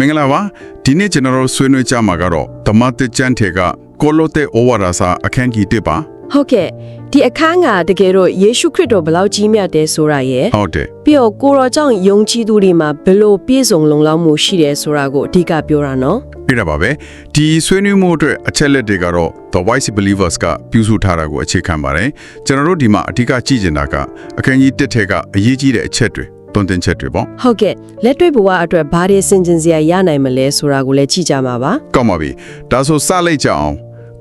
မင်္ဂလာပါဒီနေ့ကျွန်တော်တို့ဆွေးနွေးကြမှာကတော့ဓမ္မတကျမ်းထေကကိုလိုတေဩဝါဒစာအခန်းကြီး1ပါဟုတ်ကဲ့ဒီအခန်းကတကယ်တော့ယေရှုခရစ်တော်ဘယ်လောက်ကြီးမြတ်တယ်ဆိုတာရယ်ဟုတ်တယ်ပြီးတော့ကိုရောကြောင့်ယုံကြည်သူတွေမှာဘယ်လိုပြည့်စုံလုံလောက်မှုရှိတယ်ဆိုတာကိုအဓိကပြောတာနော်ပြတာပါပဲဒီဆွေးနွေးမှုအတွက်အချက်လက်တွေကတော့ The Wise Believers ကပြုစုထားတာကိုအခြေခံပါတယ်ကျွန်တော်တို့ဒီမှာအဓိကကြည့်ကျင်တာကအခန်းကြီး1ထဲကအရေးကြီးတဲ့အချက်တွေ တွန်းတင်ချက်တွေပေါ့ဟုတ်ကဲ့လက်တွေ့ဘဝအတွက်ဘာတွေစင်ကျင်စရာရနိုင်မလဲဆိုတာကိုလည်းကြည့်ကြမှာပါကောင်းပါပြီဒါဆိုစလိုက်ကြအောင်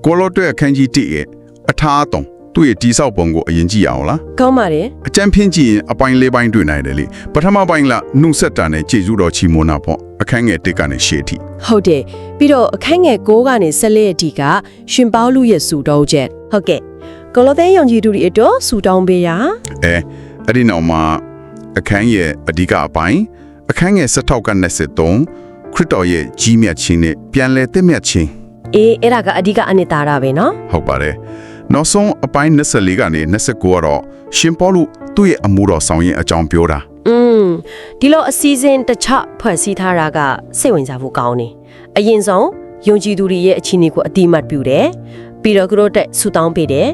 ကိုလိုတေအခန်းကြီး1ရဲ့အထာအတုံသူ့ရဲ့တိဆောက်ပုံကိုအရင်ကြည့်အောင်လားကောင်းပါတယ်အကြံဖြင်းကြည့်ရင်အပိုင်းလေးပိုင်းတွေ့နိုင်တယ်လေပထမပိုင်းကနှုတ်ဆက်တာနဲ့ကျေစုတော်ချီမွန်းတာပေါ့အခန်းငယ်တစ်ကနေရှေ့ထိဟုတ်တယ်ပြီးတော့အခန်းငယ်6ကနေ14အထိကရှင်ပေါလုရဲ့စူတောင်းချက်ဟုတ်ကဲ့ကိုလိုသဲယုံကြည်သူတွေအတွက်စူတောင်းပေးရအဲအဲ့ဒီနောက်မှာ အခန်းရဲ့အဓိကအပိုင်းအခန်းငယ်16ကနေ73ခရစ်တော်ရဲ့ကြီးမြတ်ခြင်းနဲ့ပြန်လည်သင့်မြတ်ခြင်းအေးအဲ့ဒါကအဓိကအနှစ်သာရပဲနော်ဟုတ်ပါတယ်နောက်ဆုံးအပိုင်း24ကနေ29ကတော့ရှင်ပေါလုသူ့ရဲ့အမှုတော်ဆောင်ရင်အကြောင်းပြောတာอืมဒီလိုအစီအစဉ်တစ်ချက်ဖွဲ့စည်းထားတာကစိတ်ဝင်စားဖို့ကောင်းနေအရင်ဆုံးယုံကြည်သူတွေရဲ့အခြေအနေကိုအတိအမှတ်ပြုတယ်ပြီးတော့သူတို့တက်ဆူတောင်းပေးတယ်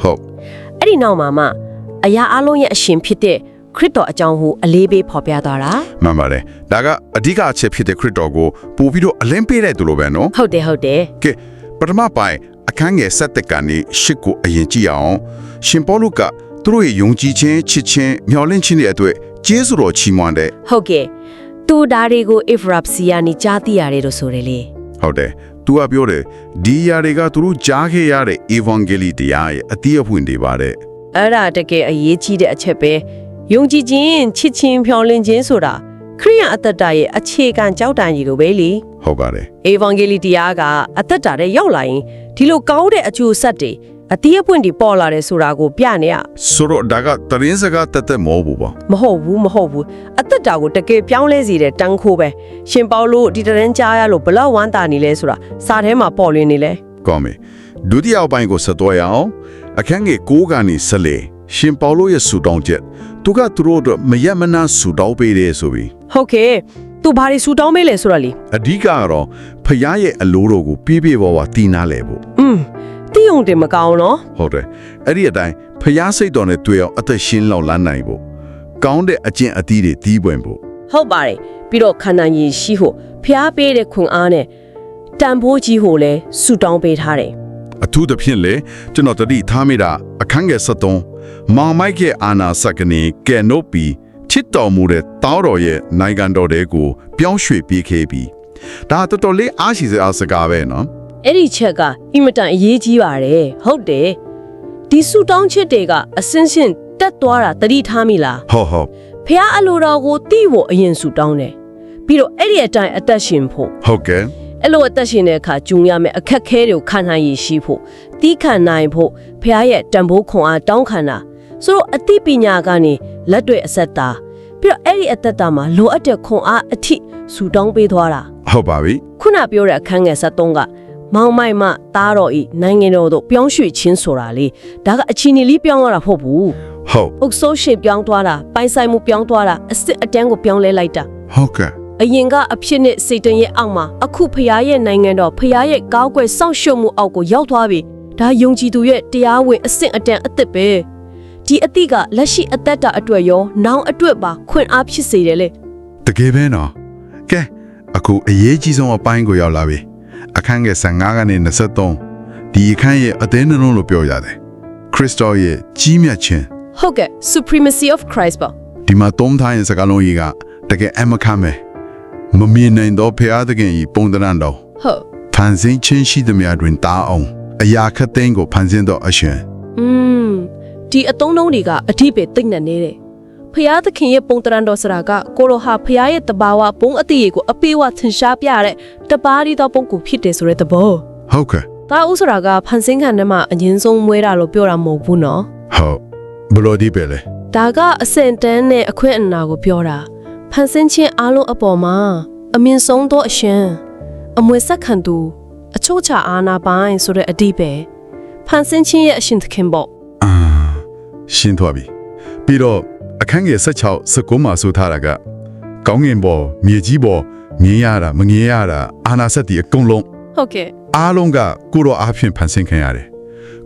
ဟုတ်အဲ့ဒီနောက်မှာမှအရာအလုံးရဲ့အရှင်ဖြစ်တဲ့ ခရစ်တော်အကြောင်းကိုအလေးပေးဖော်ပြသွားတာမှန်ပါတယ်ဒါကအဓိကအချက်ဖြစ်တဲ့ခရစ်တော်ကိုပို့ပြီးတော့အလင်းပေးတဲ့သူလိုပဲနော်ဟုတ်တယ်ဟုတ်တယ်ကဲပထမပိုင်းအခန်းငယ်7တက်ကနေရှစ်ကိုအရင်ကြည့်အောင်ရှင်ပေါလုကသူတို့ရဲ့ယုံကြည်ခြင်းချစ်ခြင်းမျှော်လင့်ခြင်းတွေအတွက်ကျေးဇူးတော်ချီးမွမ်းတဲ့ဟုတ်ကဲ့သူဒါတွေကို Ephraimsia နီကြားသိရတယ်လို့ဆိုတယ်လေဟုတ်တယ်သူကပြောတယ်ဒီຢာတွေကသူတို့ကြားခဲ့ရတဲ့ Evangeli တရားရဲ့အတိအဖွင့်တွေပါတဲ့အဲ့ဒါတကယ်အရေးကြီးတဲ့အချက်ပဲ ယုံကြည်ခြင်းချစ်ခြင်းဖြောင်းလင်းခြင်းဆိုတာခရိယန်အသက်တာရဲ့အခြေခံကြောက်တန်ကြီးလိုပဲလေဟုတ်ပါတယ်အေဗန်ဂေလိတရားကအသက်တာတဲ့ရောက်လာရင်ဒီလိုကောင်းတဲ့အကျိုးဆက်တွေအတိအပွင့်တွေပေါ်လာတယ်ဆိုတာကိုပြနေရဆိုတော့ဒါကတရင်စကားတက်တက်မဟုတ်ဘူးပေါ့မဟုတ်ဘူးမဟုတ်ဘူးအသက်တာကိုတကယ်ပြောင်းလဲစေတဲ့တန်းခိုးပဲရှင်ပေါလုဒီတရင်ကြားရလို့ဘလောက်ဝမ်းသာနေလဲဆိုတာစာထဲမှာပေါ်လွင်နေလဲကောင်းပြီဒုတိယပိုင်းကိုဆက်တော့ရအောင်အခန်းငယ်9ကနေ10လေရှင်ပေါလုရဲ့ဆူတောင်းချက် သူကသူတို့အတွက်မယက်မနာဆူတောင်းပေးတယ်ဆိုပြီးဟုတ်ကဲ့သူဘာတွေဆူတောင်းမေးလဲဆိုတာလေအဓိကကတော့ဖခင်ရဲ့အလိုတော်ကိုပြည့်ပြည့်ဝဝတည်နာလဲဖို့อืมတိယုံတယ်မကောင်းနော်ဟုတ်တယ်အဲ့ဒီအတိုင်းဖျားစိတ်တော်နဲ့တွေ့အောင်အသက်ရှင်းလောက်လန်းနိုင်ဖို့ကောင်းတဲ့အကျင့်အသီးတွေတီးပွင့်ဖို့ဟုတ်ပါတယ်ပြီးတော့ခန္ဓာရည်ရှိဖို့ဖျားပေးတဲ့ခွန်အားနဲ့တန်ဖိုးကြီးကိုလည်းဆူတောင်းပေးထားတယ် အထူးသဖြင့်လေကျွန်တော်တတိထားမိတာအခန်းငယ်73မောင်မိုက်ရဲ့အာနာစကနေကဲနို့ပီချစ်တော်မူတဲ့တောင်းတော်ရဲ့နိုင်ငံတော်တွေကိုပြောင်းရွှေ့ပြေးခဲ့ပြီးဒါတော်တော်လေးအားရှိစရာစကားပဲနော်အဲ့ဒီချက်ကအင်မတန်အရေးကြီးပါတယ်ဟုတ်တယ်ဒီဆူတောင်းချက်တွေကအစင်းစင်းတက်သွားတာတတိထားမိလားဟုတ်ဟုတ်ဖះအလိုတော်ကိုတိဖို့အရင်ဆူတောင်းတယ်ပြီးတော့အဲ့ဒီအတိုင်းအသက်ရှင်ဖို့ဟုတ်ကဲ့ အဲ့လိုအသက်ရှင်တဲ့အခါဂျုံရမယ်အခက်ခဲတွေကိုခံနိုင်ရရှိဖို့တီးခံနိုင်ဖို့ဖះရဲ့တန်ဖိုးခွန်အားတောင်းခံတာဆိုတော့အသိပညာကနေလက်တွေ့အဆက်သားပြီးတော့အဲ့ဒီအသက်တာမှာလိုအပ်တဲ့ခွန်အားအထိဆူတောင်းပေးသွားတာဟုတ်ပါပြီခုနပြောတဲ့အခန်းငယ်73ကမောင်မိုက်မသားတော်ဤနိုင်ငံတော်တို့ပြောင်းရွှေ့ခြင်းဆိုတာလေဒါကအချီနီလေးပြောင်းသွားတာမဟုတ်ဘူးဟုတ်အုပ်ဆိုးရှေ့ပြောင်းသွားတာပိုင်ဆိုင်မှုပြောင်းသွားတာအစ်စ်အတန်းကိုပြောင်းလဲလိုက်တာဟုတ်ကဲ့ အရင်ကအဖြစ်နဲ့စိတ်တန်ရဲ့အောက်မှာအခုဖရားရဲ့နိုင်ငံတော်ဖရားရဲ့ကောင်းကွယ်စောင့်ရှောက်မှုအောက်ကိုရောက်သွားပြီဒါယုံကြည်သူရဲ့တရားဝင်အဆင့်အတန်းအသစ်ပဲဒီအသည့်ကလက်ရှိအသက်တာအတွက်ရောနောင်အတွက်ပါခွင့်အားဖြစ်စေတယ်လေတကယ်ပဲနော်ကဲအခုအရေးကြီးဆုံးအပိုင်းကိုရောက်လာပြီအခန်းငယ်15ကနေ23ဒီအခန်းရဲ့အသေးနှလုံးလို့ပြောရတယ်ခရစ်တော်ရဲ့ကြီးမြတ်ခြင်းဟုတ်ကဲ့ supremacy of Christ ပါဒီမှာသုံးထားရင်စကားလုံးကြီးကတကယ်အမခမ်းပဲ မမြင်နိုင်တော့ဖရာသခင်ကြီးပုံသဏ္ဍာန်တော်ဟုတ်ဖန်ဆင်းခြင်းရှိသမျှတွင်တားအောင်အရာခတ်သိမ်းကိုဖန်ဆင်းတော့အရှင်อืมဒီအတုံးလုံးတွေကအဓိပ္ပာယ်သိမ့်နေနေတယ်ဖျားသခင်ရဲ့ပုံတရံတော်စရာကကိုလိုဟာဖျားရဲ့တဘာဝဘုံအတိရေကိုအပေးဝထင်ရှားပြတဲ့တပါးရီတော်ပုံကူဖြစ်တယ်ဆိုတဲ့သဘောဟုတ်ကဲ့ဒါဥစရာကဖန်ဆင်းခံထဲမှာအရင်ဆုံးမွေးတာလို့ပြောတာမဟုတ်ဘူးနော်ဟုတ်ဘယ်လိုဒီပဲလဲဒါကအစင်တန်းနဲ့အခွင့်အနာကိုပြောတာ ဖန်ဆင်းခြင်းအလုံးအပေါ်မှာအမြင့်ဆုံးသောအရှင်အမွေဆက်ခံသူအချို့ချအာနာပိုင်းဆိုတဲ့အဓိပ္ပာယ်ဖန်ဆင်းခြင်းရဲ့အရှင်သခင်ပေါ့အာရှင်းသွားပြီပြီးတော့အခန်းငယ်16 19မှာဆိုထားတာကကောင်းငင်ပေါ်မြေကြီးပေါ်မြင်ရတာမမြင်ရတာအာနာစက်တီအကုန်လုံးဟုတ်ကဲ့အားလုံးကကိုရောအားဖြင့်ဖန်ဆင်းခံရတယ်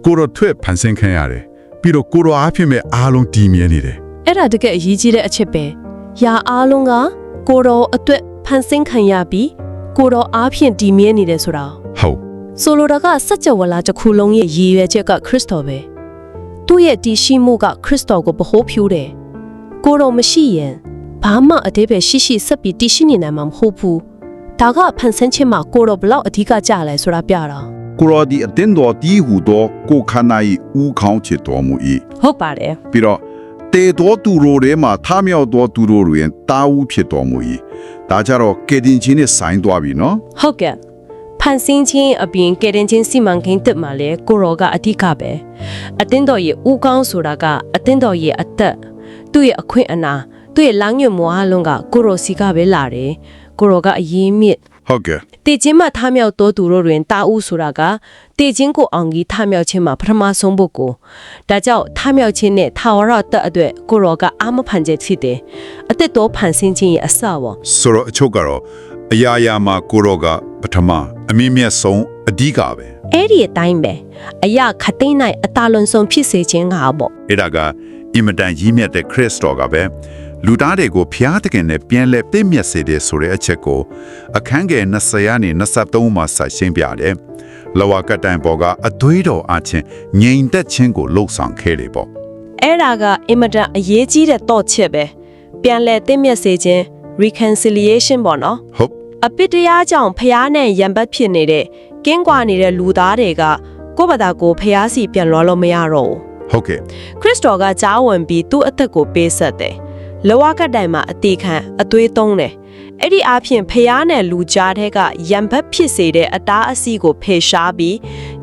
ကိုရောထွက်ဖန်ဆင်းခံရတယ်ပြီးတော့ကိုရောအားဖြင့်ပဲအားလုံးတည်မြဲနေတယ်အဲ့ဒါတကယ်အရေးကြီးတဲ့အချက်ပဲ။ ယာအားလုံးကကိုတော်အတွက်ဖန်ဆင်းခံရပြီးကိုတော်အားဖြင့်တည်မြဲနေတယ်ဆိုတာဟုတ်ဆိုလိုတာကစัจ java လာတစ်ခုလုံးရဲ့ရည်ရွယ်ချက်ကခရစ်တော်ပဲ။သူ့ရဲ့တည်ရှိမှုကခရစ်တော်ကိုဗဟိုးဖြူတယ်။ကိုတော်မရှိရင်ဘာမှအသေးပဲရှိရှိဆက်ပြီးတည်ရှိနေနိုင်မှာမဟုတ်ဘူး။ဒါကဖန်ဆင်းခြင်းမှာကိုတော်ဘလောက်အဓိကကြလဲဆိုတာပြတာကိုရောဒီအတင်းတော်တီးဟူသောကိုခန္ဓာ၏ဥခေါင်းချစ်တော်မူ၏။ဟုတ်ပါတယ်ပြီးတော့ တေတော်သူရိုထဲမှာထမြောက်တော်သူရိုတွင်တာဝူဖြစ်တော်မူ၏ဒါကြတော့ကေတင်ချင်းနဲ့ဆိုင်သွားပြီနော်။ဟုတ်ကဲ့။ဖန်ဆင်းခြင်းအပြင်ကယ်တင်ခြင်းစီမံကိန်းတက်မှာလဲကိုရောကအဓိကပဲ။အတင်းတော်ရဲ့ဥကောင်းဆိုတာကအတင်းတော်ရဲ့အသက်သူ့ရဲ့အခွင့်အနာသူ့ရဲ့လမ်းညွှန်မှုအလုံးကကိုရောစီကပဲလာတယ်။ကိုရောကအရေးမြစ် ဟုတ်ကဲ့တေခြင်းမှထားမြောက်တော်သူတို့တွင်တာဦးဆိုတာကတေခြင်းကိုအောင်ကြီးထားမြောက်ခြင်းမှာပထမဆုံးဖို့ကိုဒါကြောင့်ထားမြောက်ခြင်းနဲ့ထာဝရအသက်အတွက်ကိုရောကအာမဖန်ချက်ဖြစ်တယ်အသက်တော်ဖန်ဆင်းခြင်းရဲ့အစပေါ့ဆိုတော့အချုပ်ကတော့အရာရာမှာကိုရောကပထမအမိမြတ်ဆုံးအဓိကပဲအဲ့ဒီအတိုင်းပဲအရာခသိန်း၌အတာလွန်ဆုံးဖြစ်စေခြင်းကပေါ့အဲ့ဒါကအင်မတန်ကြီးမြတ်တဲ့ခရစ်တော်ကပဲ လူသားတွေကိုဖျားတခင်နဲ့ပြန်လဲပြည့်မြတ်စေတဲ့ဆိုတဲ့အချက်ကိုအခန်းငယ်20ရာနေ23မှာဆက်ရှင်းပြတယ်။လဝကတိုင်ပေါ်ကအသွေးတော်အချင်းငြိမ်သက်ခြင်းကိုလှုပ်ဆောင်ခဲ့တယ်ပေါ့အဲ့ဒါကအင်မတန်အရေးကြီးတဲ့တော့ချက်ပဲပြန်လဲသိမျက်စေခြင်း reconciliation ပေါ့နော်။ဟုတ်အပစ်တရားကြောင့်ဖျားနဲ့ရံပတ်ဖြစ်နေတဲ့ကင်းကွာနေတဲ့လူသားတွေကကိုယ့်ဘာသာကိုဖျားစီပြန်လွှားလို့မရတော့ဘူးဟုတ်ကဲ့ခရစ်တော်ကကြားဝင်ပြီးသူ့အသက်ကိုပေးဆက်တယ် လဝကတိုင်မှာအသေးခံအသွေးသုံးတယ်အဲ့ဒီအဖြစ်ဖျားနဲ့လူကြားတဲ့ကရံပတ်ဖြစ်စေတဲ့အတားအဆီးကိုဖေရှားပြီး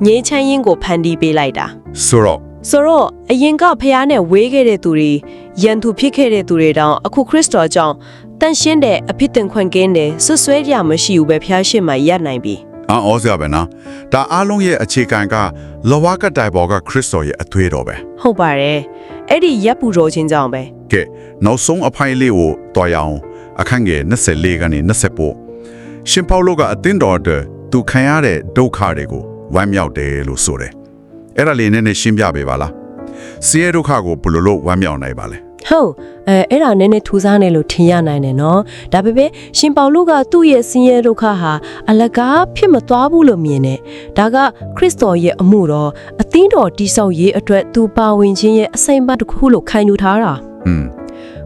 ငြိမ်းချမ်းရေးကိုဖန်တီးပေးလိုက်တာဆိုတော့ဆိုတော့အရင်ကဖះနဲ့ဝေးခဲ့တဲ့သူတွေရန်သူဖြစ်ခဲ့တဲ့သူတွေတောင်အခုခရစ်တော်ကြောင့်တန်ရှင်းတဲ့အဖြစ်တင်ခွင့်ကင်းတယ်ဆွဆွဲကြမရှိဘူးပဲဖះရှိမှရနိုင်ပြီ အံ့ဩစရာပဲနော်။ဒါအားလုံးရဲ့အခြေခံကလဝကတိုင်ပေါ်ကခရစ်တော်ရဲ့အသွေးတော်ပဲဟုတ်ပါတယ်အဲ့ဒီရပ်ပူတော်ခြင်းကြောင့်ပဲ။ကဲနောက်ဆုံးအဖိုင်လေးကိုတွားရအောင်အခန်းငယ်24ကနေ20ပို့ရှင်ပေါလုကအသင်းတော်အတွက်သူခံရတဲ့ဒုက္ခတွေကိုဝမ်းမြောက်တယ်လို့ဆိုတယ်။အဲ့ဒါလေးနည်းနည်းရှင်းပြပေးပါလား။စီးရဲဒုက္ခကိုဘယ်လိုလုပ်ဝမ်းမြောက်နိုင်ပါလဲ ဟုတ်အဲအဲ့ဒါနည်းနည်းထူးဆန်းတယ်လို့ထင်ရနိုင်တယ်နော်ဒါပေမဲ့ရှင်ပေါလုကသူ့ရဲ့ဆင်းရဲဒုက္ခဟာအလကားဖြစ်မသွားဘူးလို့မြင်တယ်ဒါကခရစ်တော်ရဲ့အမှုတော်အသင်းတော်တိဆောက်ရေးအတွက်သူပါဝင်ခြင်းရဲ့အစိမ့်ပတ်တစ်ခုလို့ခံယူထားတာ။อืม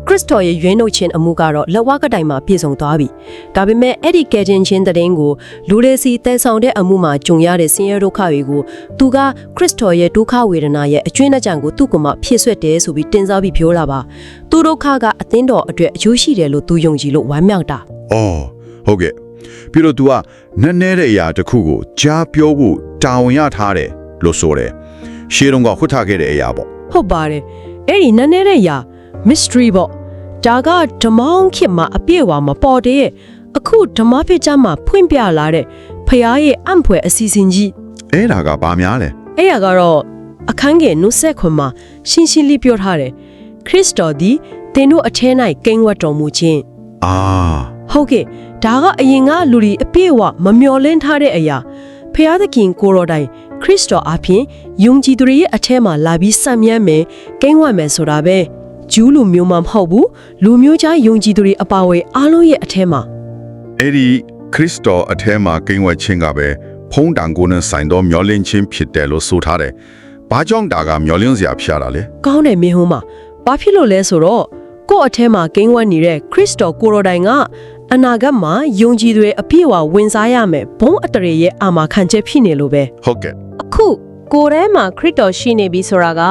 ခရစ်တော်ရဲ့ရွေးနှုတ်ခြင်းအမှုကတော့လက်ဝါးကတိုင်မှာပြည့်စုံသွားပြီ။ဒါပေမဲ့အဲ့ဒီကယ်တင်ခြင်းတည်င်းကိုလူတွေစီတည်ဆောင်တဲ့အမှုမှာကြုံရတဲ့ဆင်းရဲဒုက္ခတွေကိုသူကခရစ်တော်ရဲ့ဒုက္ခဝေဒနာရဲ့အကျွင့်အကြံကိုသူ့ကမှဖြည့်ဆွက်တယ်ဆိုပြီးတင်စားပြီးပြောလာပါ။သူဒုက္ခကအသင်းတော်အတွက်အကျိုးရှိတယ်လို့သူယုံကြည်လို့ဝမ်းမြောက်တာ။အော်ဟုတ်ကဲ့။ပြီးတော့ तू ကနည်းနည်းတဲ့အရာတစ်ခုကိုကြားပြောဖို့တာဝန်ရထားတယ်လို့ဆိုတယ်။ရှေးတုန်းကခွတ်ထားခဲ့တဲ့အရာပေါ့။ဟုတ်ပါတယ်။အဲ့ဒီနည်းနည်းတဲ့ရာ mystery ပေါ့။ဒါကဓမ္မောင်းခေတ်မှာအပြည့်အဝမပေါ်တဲ့အခုဓမ္မဖိကျမ်းမှာဖွင့်ပြလာတဲ့ဖခင်ရဲ့အံ့ဖွယ်အစီအစဉ်ကြီး။အဲ့ဒါကဘာများလဲအဲ့ရကတော့အခန်းငယ်29ခွန်မှာရှင်းရှင်းလေးပြောထားတယ်ခရစ်တော်သည်သင်တို့အထဲ၌ကိန်းဝတ်တော်မူခြင်း။အာဟုတ်ကဲ့ဒါကအရင်ကလူတွေအပြည့်အဝမမျော်လင့်ထားတဲ့အရာဖျားသခင်ကိုရောတိုင်ခရစ်တော်အဖင်ယုံကြည်သူတွေရဲ့အထဲမှာလာပြီးစံမြန်းမယ်ကိန်းဝတ်မယ်ဆိုတာပဲ ဂျူးလူမျိုးမှမဟုတ်ဘူးလူမျိုးခြားယုံကြည်သူတွေအပါအဝင်အားလုံးရဲ့အထဲမှာအဲ့ဒီခရစ်တော်အထဲမှာကိန်းဝဲခြင်းကပဲဖုံးတန်ကိုနဲ့ဆိုင်တော့မျောလင့်ခြင်းဖြစ်တယ်လို့ဆိုထားတယ်။ဘာကြောင့်ဒါကမျောလင့်စရာဖြစ်ရတာလဲကောင်းတယ်မင်းဟိုးမှာဘာဖြစ်လို့လဲဆိုတော့ကိုယ့်အထဲမှာကိန်းဝတ်နေတဲ့ခရစ်တော်ကိုရိုတိုင်ကအနာဂတ်မှာယုံကြည်တွေအပြည့်အဝဝင်စားရမယ်ဘုံအတရေရဲ့အာမခံချက်ဖြစ်နေလို့ပဲ။ဟုတ်ကဲ့အခု ကိုယ်ထဲမှာခရစ်တော်ရှိနေပြီဆိုတာက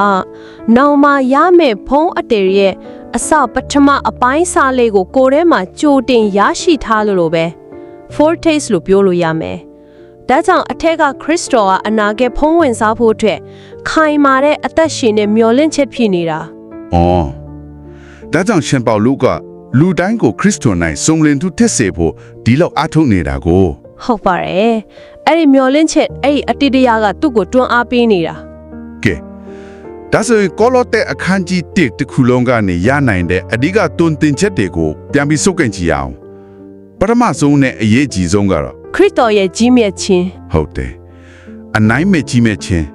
နောင်မှာရမယ်ဘုံအတရေရဲ့အစပထမအပိုင်းစားလေးကိုကိုယ်ထဲမှာကြိုတင်ရရှိထားလို့လို့ပဲ foretaste လို့ပြောလို့ရမယ်ဒါကြောင့်အထက်ကခရစ်တော်ကအနာဂတ်ဖုံးဝင်စားဖို့အတွက်ခိုင်မာတဲ့အသက်ရှင်တဲ့မျောလင့်ချက်ဖြစ်နေတာ။အော်ဒါကြောင့်ရှင်ပေါလုကလူတိုင်းကိုခရစ်တော်၌စုံလင်သူထက်စေဖို့ဒီလောက်အထုတ်နေတာကိုဟုတ်ပါတယ် အဲ့ဒီမျောလင့်ချက်အဲ့ဒီအတိတ်တရားကသူ့ကိုတွန်းအားပေးနေတာကဲဒါဆိုရင်ကောလောတဲ့အခန်းကြီး1တစ်ခုလုံးကနေရနိုင်တဲ့အဓိကတွင်တင်ချက်တွေကိုပြန်ပြီးစုပ်ကင်ကြည့်ရအောင်ပထမဆုံးနဲ့အရေးကြီးဆုံးကတော့ခရစ်တော်ရဲ့ကြီးမြတ်ခြင်းဟုတ်တယ်အနိုင်မဲ့ကြီးမဲ့ချင်း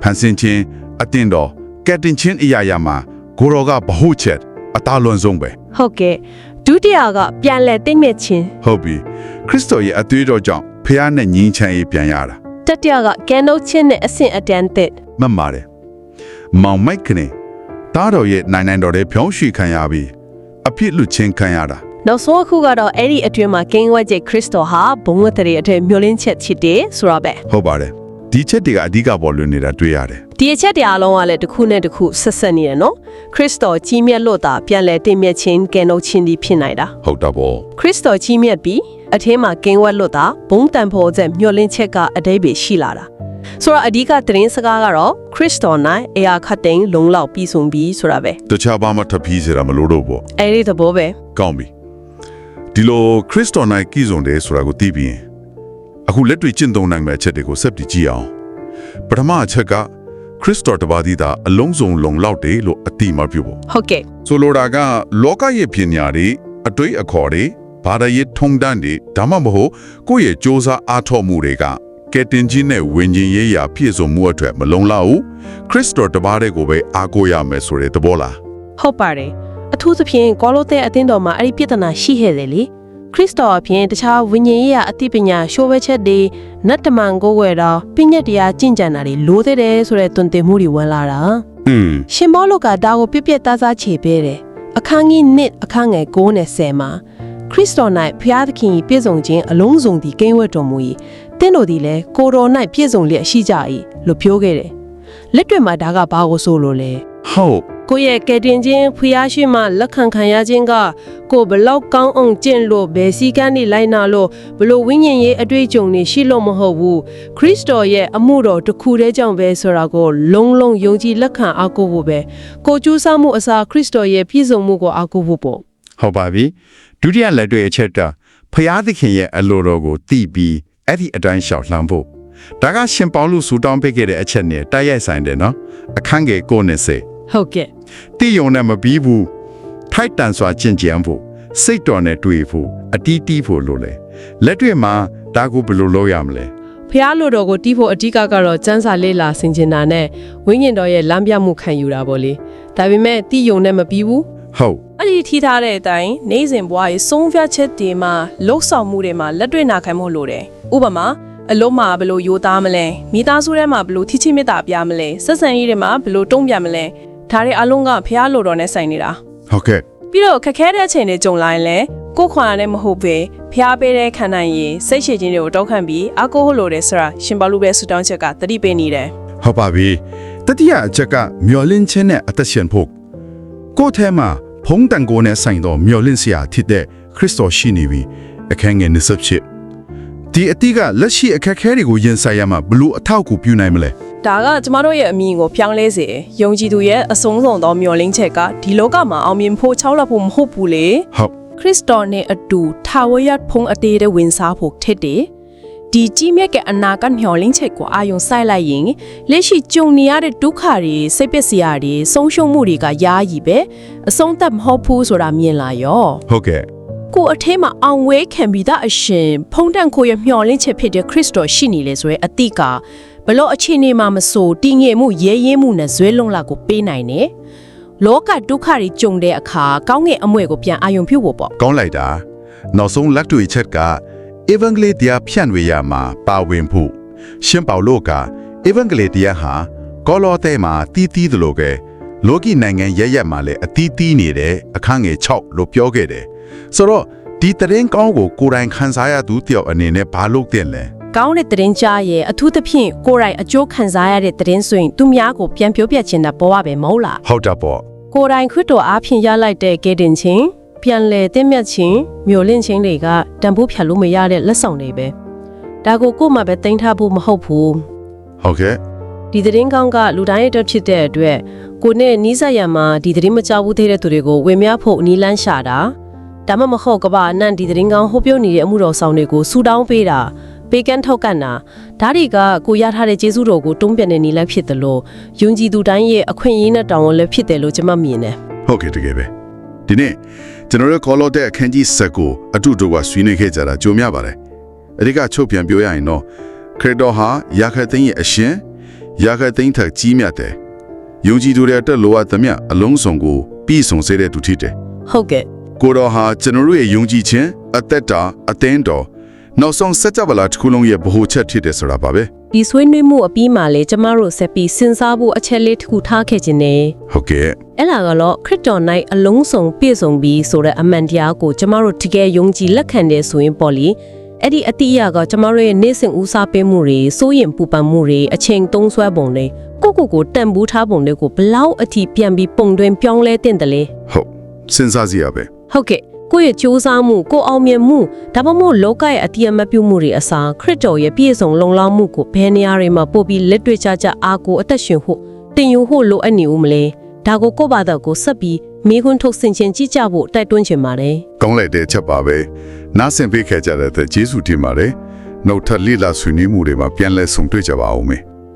ဖန်ဆင်းခြင်းအတင်တော်ကက်တင်ချင်းအရာရာမှာကိုရောကဘဟုချက်အသားလွန်ဆုံးပဲဟုတ်ကဲ့ဒုတိယကပြန်လဲသိမ့်မြတ်ခြင်းဟုတ်ပြီခရစ်တော်ရဲ့အသွေးတော်ကြောင့် ဖះနဲ့ညီချမ်းရေးပြန်ရတာတတိယကကန်နိုးခြင်းနဲ့အဆင့်အတန်းသစ်မှတ်ပါတယ်မောင်မိုက်ကနေတားတော်ရဲ့နိုင်နိုင်တော်တဲ့ဖြောင်းရွှေခံရပြီးအပြစ်လူချင်းခံရတာနောက်ဆုံးအခုကတော့အဲ့ဒီအတွင်းမှာကင်းဝဲကျခရစ်တော်ဟာဘုံဝတ်တဲ့အထက်မျောလင်းချက်ချစ်တယ်ဆိုတော့ပဲဟုတ်ပါတယ်ဒီချက်တွေကအဓိကပေါ်လွင်နေတာတွေ့ရတယ်ဒီအချက်တရားလုံးကလည်းတစ်ခုနဲ့တစ်ခုဆက်ဆက်နေတယ်နော်ခရစ်တော်ကြီးမြတ်လို့တာပြန်လဲသိမ့်မြတ်ခြင်းကန်နိုးခြင်းဒီဖြစ်နိုင်တာဟုတ်တော့ဗောခရစ်တော်ကြီးမြတ်ပြီး အထင်းမှာကင်းဝဲလို့တာဘုံတန်ဖို့ချက်မျောလင်းချက်ကအတိတ်ပဲရှိလာတာဆိုတော့အဓိကသတင်းစကားကတော့ခရစ်တော်၌အရာခတ်သိမ်းလုံလောက်ပြီးဆုံးပြီးဆိုတာပဲတခြားဘာမှထပ်ပြီးစရာမလိုတော့ဗောအဲ့ဒီသဘောပဲကောင်းပြီဒီလိုခရစ်တော်၌ကြီးစုံတယ်ဆိုတာကိုသိပြီးရင်အခုလက်တွေ့ကျင့်သုံးနိုင်မယ့်အချက်တွေကိုဆက်ပြီးကြည့်အောင်ပထမအချက်ကခရစ်တော်တပါးသည်သာအလုံးစုံလုံလောက်တယ်လို့အတိမပြုဖို့ဟုတ်ကဲ့ဆိုလိုတာကလောကရဲ့ပညာတွေအတွေ့အခေါ်တွေ ဘာသာရေးထုံတန်းတွေဒါမှမဟုတ်ကိုယ့်ရဲ့စ조사အားထုတ်မှုတွေကကယ်တင်ခြင်းနဲ့ဝิญဉ်ရေးရာပြည့်စုံမှုအတွက်မလုံလောက်ဘူးခရစ်တော်တပါးတဲ့ကိုပဲအားကိုးရမယ်ဆိုတဲ့သဘောလား ဟုတ်ပါတယ်အထူးသဖြင့်ကောလိုသဲအသင်းတော်မှာအဲ့ဒီပြဿနာရှိခဲ့တယ်လေခရစ်တော်အပြင်တခြားဝိညာဉ်ရေးရာအသိပညာရှိုးဝဲချက်တွေနတ်တမန်ကိုဝဲတော့ပညတ်တရားကျင့်ကြံတာတွေလိုသေးတယ်ဆိုတဲ့တွင်တင်မှုတွေဝင်လာတာ อืม ရှင်ဘောလုကဒါကိုပြည့်ပြည့်သားသားခြေပေးတယ်အခန်းကြီး1အခန်းငယ်9နဲ့10မှာ ခရစ်တော်၌ဖျားသခင်၏ပြည့်စုံခြင်းအလုံးစုံသည်ကိန်းဝတ်တော်မူ၏တင်းတို့သည်လည်းကိုတော်၌ပြည့်စုံလျက်ရှိကြ၏လို့ပြောခဲ့တယ်လက်တွေ့မှာဒါကဘာကိုဆိုလို့လဲဟုတ်ကိုယ့်ရဲ့ကယ်တင်ခြင်းဖျားရှိမှလက်ခံခံရခြင်းကကိုယ်ဘလောက်ကောင်းအောင်ကျင့်လို့ဘယ်စည်းကမ်းတွေလိုက်နာလို့ဘလို့ဝိညာဉ်ရေးအတွေ့အကြုံတွေရှိလို့မဟုတ်ဘူးခရစ်တော်ရဲ့အမှုတော်တစ်ခုတည်းကြောင့်ပဲဆိုတာကိုလုံးလုံးယုံကြည်လက်ခံအားကိုးဖို့ပဲကိုကြိုးစားမှုအစားခရစ်တော်ရဲ့ပြည့်စုံမှုကိုအားကိုးဖို့ပေါ့ဟုတ်ပါပြီ ဒုတိယလက်တွေ့အချက်တော့ဖျားသခင်ရဲ့အလိုတော်ကိုသိပြီးအဲ့ဒီအတိုင်းရှောက်လှမ်းဖို့ဒါကရှင်ပေါလုဆူတောင်းပေးခဲ့တဲ့အချက်နဲ့တိုက်ရိုက်ဆိုင်တယ်နော်အခန်းငယ်9နဲ့10ဟုတ်ကဲ့တိယုံနဲ့မပြီးဘူးထိုက်တန်စွာကျင့်ကြံဖို့စိတ်တော်နဲ့တွေ့ဖို့အတီးတီးဖို့လို့လေလက်တွေ့မှာဒါကိုဘယ်လိုလုပ်ရမလဲဖျားလိုတော်ကိုတီးဖို့အဓိကကတော့စန်းစာလေးလာဆင်ကျင်တာနဲ့ဝိညာဉ်တော်ရဲ့လမ်းပြမှုခံယူတာပေါ့လေဒါပေမဲ့တီးယုံနဲ့မပြီးဘူးဟုတ် အဲ့ဒီထိထားတဲ့အတိုင်းနေစဉ်ဘဝရေးဆုံးဖြတ်ချက်တွေမှာလှုပ်ဆောင်မှုတွေမှာလက်တွေ့နာခံမှုလိုတယ်။ဥပမာအလုံးမှာဘယ်လိုယိုသားမလဲမိသားစုထဲမှာဘယ်လိုထိချိမေတ္တာပြမလဲဆက်ဆံရေးတွေမှာဘယ်လိုတုံ့ပြန်မလဲဒါတွေအလုံးကဖះလိုတော်နဲ့ဆိုင်နေတာဟုတ်ကဲ့ပြီးတော့ခက်ခဲတဲ့အချိန်တွေကြုံလာရင်လည်းကိုယ်ခွာရတဲ့မဟုတ်ပဲဖះပေးတဲ့ခံနိုင်ရင်စိတ်ရှည်ခြင်းတွေကိုတောက်ခံပြီးအကိုဟုတ်လို့တယ်ဆိုတာရှင်ဘာလူပဲဆူတောင်းချက်ကတတိပေးနေတယ်ဟုတ်ပါပြီတတိယအချက်ကမျောလင့်ခြင်းနဲ့အသက်ရှင်ဖို့ကိုယ်ထဲမှာ ဖုံးတန်ကိုနဲ့ဆိုင်တော့မျောလင့်စရာဖြစ်တဲ့ခရစ်တော်ရှိနေပြီအခန်းငယ်27ဒီအတိကလက်ရှိအခက်အခဲတွေကိုရင်ဆိုင်ရမှာဘလို့အထောက်အကူပြုနိုင်မလဲဒါကကျမတို့ရဲ့အမြင်ကိုပြောင်းလဲစေယုံကြည်သူရဲ့အဆုံးစွန်သောမျှော်လင့်ချက်ကဒီလောကမှာအောင်မြင်ဖို့ချောက်လက်ဖို့မဟုတ်ဘူးလေဟုတ်ခရစ်တော်နဲ့အတူထာဝရဖုံးအသေးတဲ့ဝင်စားဖို့ထစ်တယ် ဒီကြီးမြတ်ကအနာကမျှော်လင့်ချက်ကိုအာယုံဆိုင်လိုက်ရင်လက်ရှိကြုံနေရတဲ့ဒုက္ခတွေစိတ်ပျက်စရာတွေဆုံးရှုံးမှုတွေကယားကြီးပဲအဆုံးသတ်မဟုတ်ဘူးဆိုတာမြင်လာရောဟုတ်ကဲ့ကိုယ်အထဲမှာအောင်ဝဲခံပြီးသားအရှင် ဖုံးတန်ကိုရမျှော်လင့်ချက်ဖြစ်တဲ့ခရစ်တော်ရှိနေလေဆိုရဲအတိကဘလို့အခြေအနေမှာမဆိုတည်ငြိမ်မှုရဲရဲမှုနဲ့ဇွဲလုံးလာကိုပေးနိုင်တယ်လောကဒုက္ခတွေကြုံတဲ့အခါကောင်းငယ်အမွေကိုပြန်အာယုံပြုတ်ဖို့ပေါ့ကောင်းလိုက်တာနောက်ဆုံးလက်တွေ့ချက်က Evangelion တရားဖြန့်ဝေရမှာပါဝင်ဖို့ရှင်ပေါလုက Evangelion တရားဟာကောလောသဲမှာတီးတီးသလိုကလောကီနိုင်ငံရရက်မှာလည်းအတီးတီးနေတဲ့အခန်းငယ်6လို့ပြောခဲ့တယ်ဆိုတော့ဒီတရင်ကောင်းကိုကိုယ်တိုင်ခန်းစားရသူတယောက်အနေနဲ့ဘာလုပ်တင်လဲကောင်းတဲ့သတင်းကြားရဲ့အထူးသဖြင့်ကိုယ်တိုင်အကျိုးခံစားရတဲ့သတင်းဆိုရင်သူများကိုပြန်ပြောပြချင်တာပေါ်ရပဲမဟုတ်လားဟုတ်တာပေါ့ကိုယ်တိုင်ခရစ်တော်အားဖြင့်ရလိုက်တဲ့ကယ်တင်ခြင်း ပြန်လည်သင့်မြတ်ခြင်းမျိုးလင့်ခြင်းတွေကတန်ဖိုးဖြတ်လို့မရတဲ့လက်ဆောင်တွေပဲဒါကိုကိုယ်မှပဲတင်ထားဖို့မဟုတ်ဘူးဟုတ်ကဲ့ဒီသတင်းကောင်းကလူတိုင်းအတွက်ဖြစ်တဲ့အတွက်ကိုနဲ့နီးစပ်ရမှာဒီသတင်းမကြောက်ဘူးသေးတဲ့သူတွေကိုဝင်များဖို့နီးလန်းရှာတာဒါမှမဟုတ်ကမ္ဘာအနှံ့ဒီသတင်းကောင်းဟိုပြုတ်နေတဲ့အမှုတော်ဆောင်တွေကိုဆူတောင်းပေးတာပေးကမ်းထောက်ကန်တာဒါတွေကကိုရထားတဲ့ကျေးဇူးတော်ကိုတုံးပြန်တဲ့နီးလန်းဖြစ်တယ်လို့ယုံကြည်သူတိုင်းရဲ့အခွင့်အရေးနဲ့တောင်းဝန်လည်းဖြစ်တယ်လို့ကျွန်မမြင်တယ်ဟုတ်ကဲ့တကယ်ပဲဒီနေ့ ကျွန်တော်တို့ခေါ်လို့တဲ့အခန်းကြီး7ကိုအတူတူကဆွေးနွေးခဲ့ကြတာကြိုများပါတယ်အဓိကချုပ်ပြန်ပြောရရင်တော့ခရစ်တော်ဟာယာခတ်သိန်းရဲ့အရှင်ယာခတ်သိန်းထက်ကြီးမြတ်တယ်ယုံကြည်သူတွေအတွက်လိုအပ်သမျှအလုံးစုံကိုပြည့်စုံစေတဲ့သူဖြစ်တယ်ဟုတ်ကဲ့ကိုတော်ဟာကျွန်တော်တို့ရဲ့ယုံကြည်ခြင်းအသက်တာအသင်းတော်နောက်ဆုံးစัจ java လာတစ်ခုလုံးရဲ့ဗဟိုချက်ဖြစ်တယ်ဆိုတာပါပဲ ဒီဆွေးနွေးမှုအပြီးမှာလေကျမတို့ဆက်ပြီးစဉ်းစားဖို့အချက်လေးတစ်ခုထားခဲ့ခြင်းနဲ့ဟုတ်ကဲ့အဲ့လာကတော့ခရစ်တော်၌အလုံးစုံပြည့်စုံပြီးဆိုတဲ့အမှန်တရားကိုကျမတို့တကယ်ယုံကြည်လက်ခံတယ်ဆိုရင်ပေါ့လေအဲ့ဒီအတိအရကကျမတို့ရဲ့နေ့စဉ်ဦးစားပေးမှုတွေစိုးရင်ပူပန်မှုတွေအချိန်သုံးဆွဲပုံတွေကိုကိုကိုတန်ဖိုးထားပုံတွေကိုဘလောက်အထိပြန်ပြီးပုံတွင်ပြောင်းလဲတင်တယ်လဲဟုတ်စဉ်းစားစရာပဲဟုတ်ကဲ့ ကိုယ့်ရဲ့စူးစမ်းမှုကိုယ့်အောင်မြင်မှုဒါမှမဟုတ်လောကရဲ့အတိအမပြုမှုတွေအစားခရစ်တော်ရဲ့ပြည့်စုံလုံလောက်မှုကိုဘယ်နေရာတွေမှာပို့ပြီးလက်တွေ့ကြကြအားကိုအသက်ရှင်ဖို့တင်ယူဖို့လိုအပ်နေဦးမလဲဒါကိုကိုယ့်ဘာသာကိုဆက်ပြီးမိခွန်းထုတ်ဆင်ခြင်ကြည့်ကြဖို့တိုက်တွန်းချင်ပါတယ်ကောင်းလိုက်တဲ့ချက်ပါပဲနားဆင်ပေးခဲ့ကြတဲ့အတွက်ကျေးဇူးတင်ပါတယ်နောက်ထပ်လိလာဆွေးနွေးမှုတွေမှာပြန်လည်ဆုံတွေ့ကြပါအောင်မယ်